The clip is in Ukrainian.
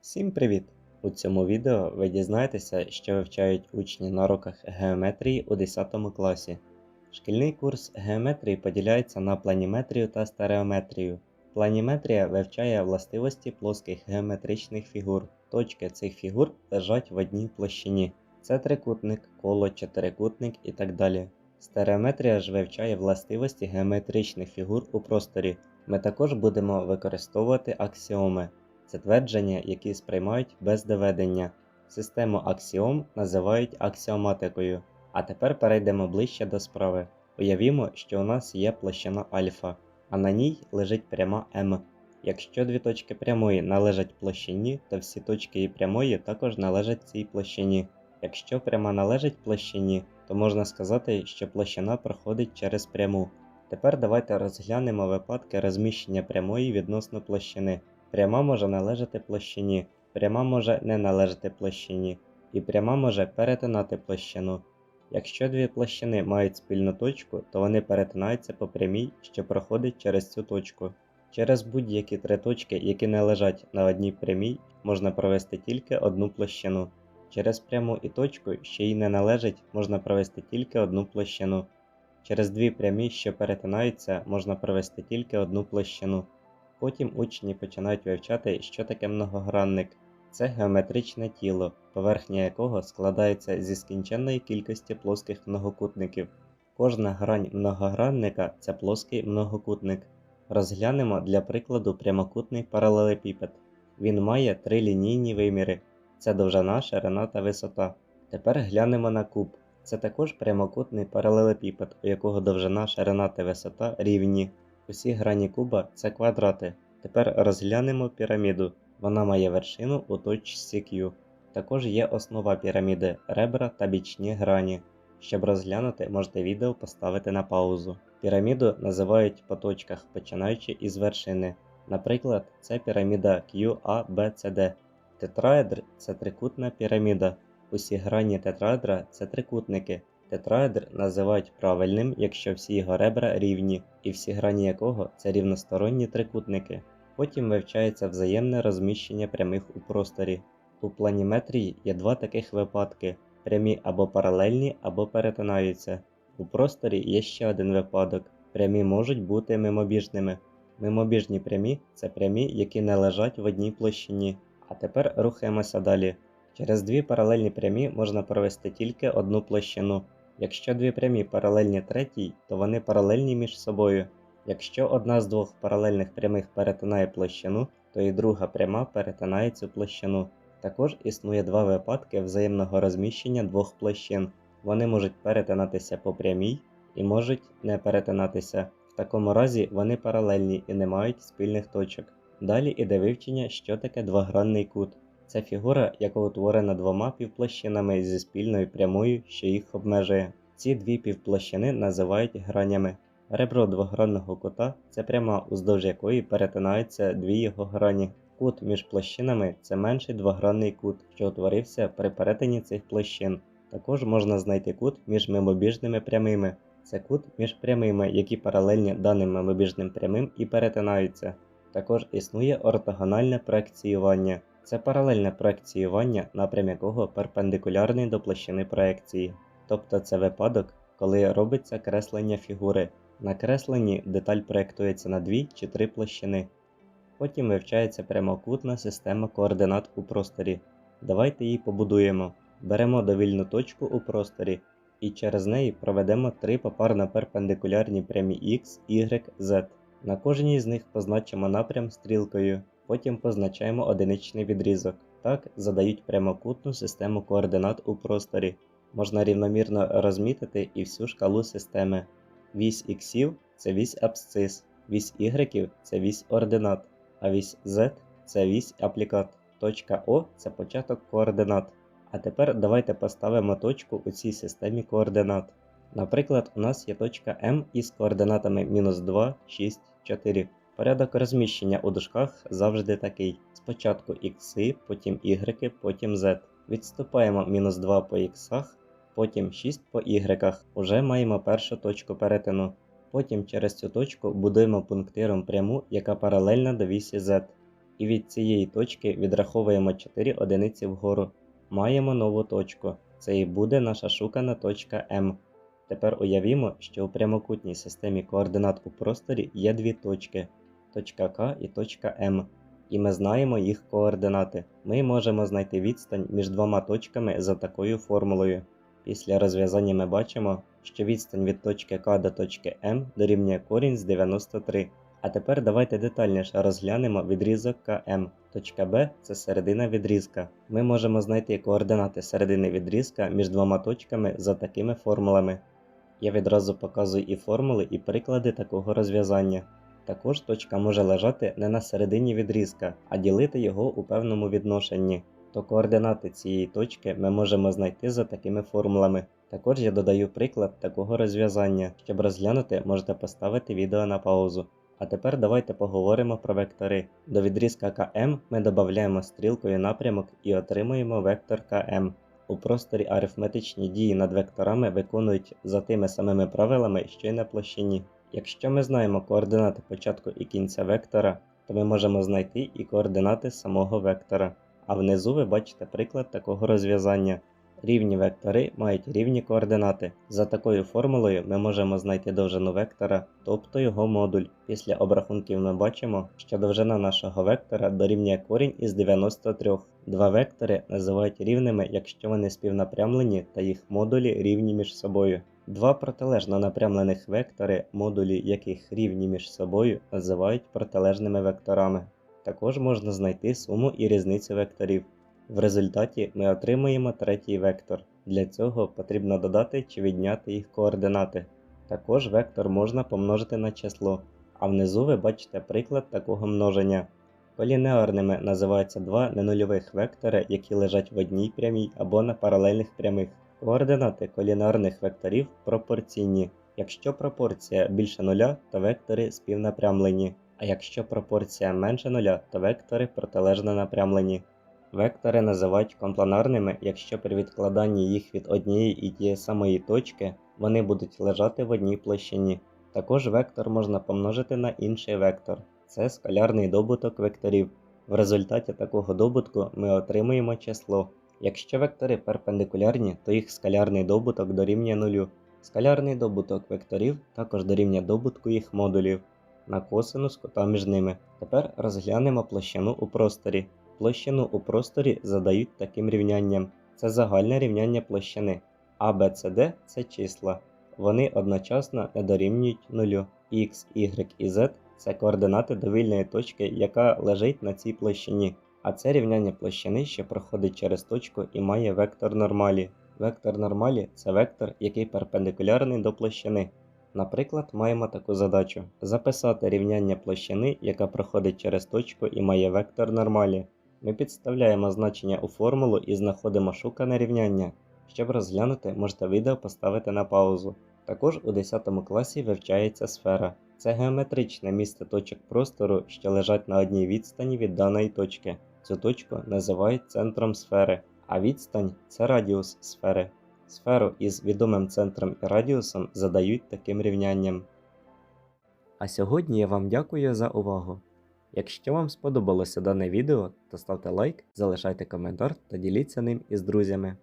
Всім привіт! У цьому відео ви дізнаєтеся, що вивчають учні на уроках геометрії у 10 класі. Шкільний курс геометрії поділяється на планіметрію та стереометрію. Планіметрія вивчає властивості плоских геометричних фігур. Точки цих фігур лежать в одній площині. Це трикутник, коло, чотирикутник і так далі. Стереометрія ж вивчає властивості геометричних фігур у просторі. Ми також будемо використовувати аксіоми. Це твердження, які сприймають без доведення. Систему аксіом називають аксіоматикою. А тепер перейдемо ближче до справи. Уявімо, що у нас є площина альфа, а на ній лежить пряма М. Якщо дві точки прямої належать площині, то всі точки і прямої також належать цій площині. Якщо пряма належить площині, то можна сказати, що площина проходить через пряму. Тепер давайте розглянемо випадки розміщення прямої відносно площини. Пряма може належати площині, пряма може не належати площині, і пряма може перетинати площину. Якщо дві площини мають спільну точку, то вони перетинаються по прямій, що проходить через цю точку. Через будь-які три точки, які не лежать на одній прямій, можна провести тільки одну площину. Через пряму і точку, що їй не належить, можна провести тільки одну площину. Через дві прямі, що перетинаються, можна провести тільки одну площину. Потім учні починають вивчати, що таке многогранник. Це геометричне тіло, поверхня якого складається зі скінченної кількості плоских многокутників. Кожна грань многогранника це плоский многокутник. Розглянемо для прикладу прямокутний паралелепіпед. Він має три лінійні виміри: це довжина, ширина та висота. Тепер глянемо на куб. Це також прямокутний паралелепіпед, у якого довжина, ширина та висота рівні. Усі грані куба це квадрати. Тепер розглянемо піраміду. Вона має вершину у точці Q. Також є основа піраміди, ребра та бічні грані. Щоб розглянути, можете відео поставити на паузу. Піраміду називають по точках, починаючи із вершини. Наприклад, це піраміда QABCD. Тетраедр це трикутна піраміда. Усі грані тетраедра це трикутники. Тетраедр називають правильним, якщо всі його ребра рівні, і всі грані якого це рівносторонні трикутники. Потім вивчається взаємне розміщення прямих у просторі. У планіметрії є два таких випадки: прямі або паралельні, або перетинаються. У просторі є ще один випадок: прямі можуть бути мимобіжними. Мимобіжні прямі це прямі, які не лежать в одній площині. А тепер рухаємося далі. Через дві паралельні прямі можна провести тільки одну площину. Якщо дві прямі паралельні третій, то вони паралельні між собою. Якщо одна з двох паралельних прямих перетинає площину, то і друга пряма перетинає цю площину. Також існує два випадки взаємного розміщення двох площин. Вони можуть перетинатися по прямій і можуть не перетинатися. В такому разі вони паралельні і не мають спільних точок. Далі іде вивчення, що таке двогранний кут. Це фігура, яка утворена двома півплощинами зі спільною прямою, що їх обмежує. Ці дві півплощини називають гранями. Ребро двогранного кута це пряма, уздовж якої перетинаються дві його грані. Кут між площинами це менший двогранний кут, що утворився при перетині цих площин. Також можна знайти кут між мимобіжними прямими. Це кут між прямими, які паралельні даним мимобіжним прямим і перетинаються. Також існує ортогональне проекціювання. Це паралельне проекціювання, напрям якого перпендикулярний до площини проекції. Тобто це випадок, коли робиться креслення фігури. На кресленні деталь проєктується на дві чи три площини. Потім вивчається прямокутна система координат у просторі. Давайте її побудуємо. Беремо довільну точку у просторі і через неї проведемо три попарно перпендикулярні прямі X, Y, Z. На кожній з них позначимо напрям стрілкою, потім позначаємо одиничний відрізок. Так задають прямокутну систему координат у просторі. Можна рівномірно розмітити і всю шкалу системи. Вісь іксів це вісь абсцис, вісь y це вісь ординат, а вісь z це вісь аплікат. Точка О це початок координат. А тепер давайте поставимо точку у цій системі координат. Наприклад, у нас є точка М із координатами мінус 2, 6, 4. Порядок розміщення у дужках завжди такий: спочатку ікси, потім y, потім z. Відступаємо мінус 2 по іксах, потім 6 по y. Уже маємо першу точку перетину. Потім через цю точку будуємо пунктиром пряму, яка паралельна до вісі z. і від цієї точки відраховуємо 4 одиниці вгору. Маємо нову точку. Це і буде наша шукана точка М. Тепер уявімо, що у прямокутній системі координат у просторі є дві точки точка К і точка М. І ми знаємо їх координати. Ми можемо знайти відстань між двома точками за такою формулою. Після розв'язання ми бачимо, що відстань від точки К до точки М дорівнює корінь з 93. А тепер давайте детальніше розглянемо відрізок КМ. Точка Б це середина відрізка. Ми можемо знайти координати середини відрізка між двома точками за такими формулами. Я відразу показую і формули, і приклади такого розв'язання. Також точка може лежати не на середині відрізка, а ділити його у певному відношенні. То координати цієї точки ми можемо знайти за такими формулами. Також я додаю приклад такого розв'язання. Щоб розглянути, можете поставити відео на паузу. А тепер давайте поговоримо про вектори. До відрізка КМ ми додаємо стрілкою напрямок і отримуємо вектор КМ. У просторі арифметичні дії над векторами виконують за тими самими правилами, що й на площині. Якщо ми знаємо координати початку і кінця вектора, то ми можемо знайти і координати самого вектора. А внизу ви бачите приклад такого розв'язання. Рівні вектори мають рівні координати. За такою формулою ми можемо знайти довжину вектора, тобто його модуль. Після обрахунків ми бачимо, що довжина нашого вектора дорівнює корінь із 93. Два вектори називають рівними, якщо вони співнапрямлені та їх модулі рівні між собою. Два протилежно напрямлених вектори, модулі яких рівні між собою, називають протилежними векторами. Також можна знайти суму і різницю векторів. В результаті ми отримуємо третій вектор. Для цього потрібно додати чи відняти їх координати. Також вектор можна помножити на число, а внизу ви бачите приклад такого множення. Полінеарними називаються два ненульових вектори, які лежать в одній прямій або на паралельних прямих. Координати колінарних векторів пропорційні. Якщо пропорція більше нуля, то вектори співнапрямлені, а якщо пропорція менше нуля, то вектори протилежно напрямлені. Вектори називають компланарними, якщо при відкладанні їх від однієї і тієї самої точки вони будуть лежати в одній площині. Також вектор можна помножити на інший вектор. Це скалярний добуток векторів. В результаті такого добутку ми отримуємо число. Якщо вектори перпендикулярні, то їх скалярний добуток дорівнює нулю. Скалярний добуток векторів також дорівнює добутку їх модулів на косинус кута між ними. Тепер розглянемо площину у просторі. Площину у просторі задають таким рівнянням. Це загальне рівняння площини. А, Б, С, Д – це числа. Вони одночасно не дорівнюють нулю. X, Y і Z – це координати довільної точки, яка лежить на цій площині. А це рівняння площини, що проходить через точку і має вектор нормалі. Вектор нормалі це вектор, який перпендикулярний до площини. Наприклад, маємо таку задачу: записати рівняння площини, яка проходить через точку і має вектор нормалі. Ми підставляємо значення у формулу і знаходимо шукане рівняння. Щоб розглянути, можете відео поставити на паузу. Також у 10 класі вивчається сфера. Це геометричне місце точок простору, що лежать на одній відстані від даної точки. Цю точку називають центром сфери, а відстань це радіус сфери. Сферу із відомим центром і радіусом задають таким рівнянням. А сьогодні я вам дякую за увагу. Якщо вам сподобалося дане відео, то ставте лайк, залишайте коментар та діліться ним із друзями.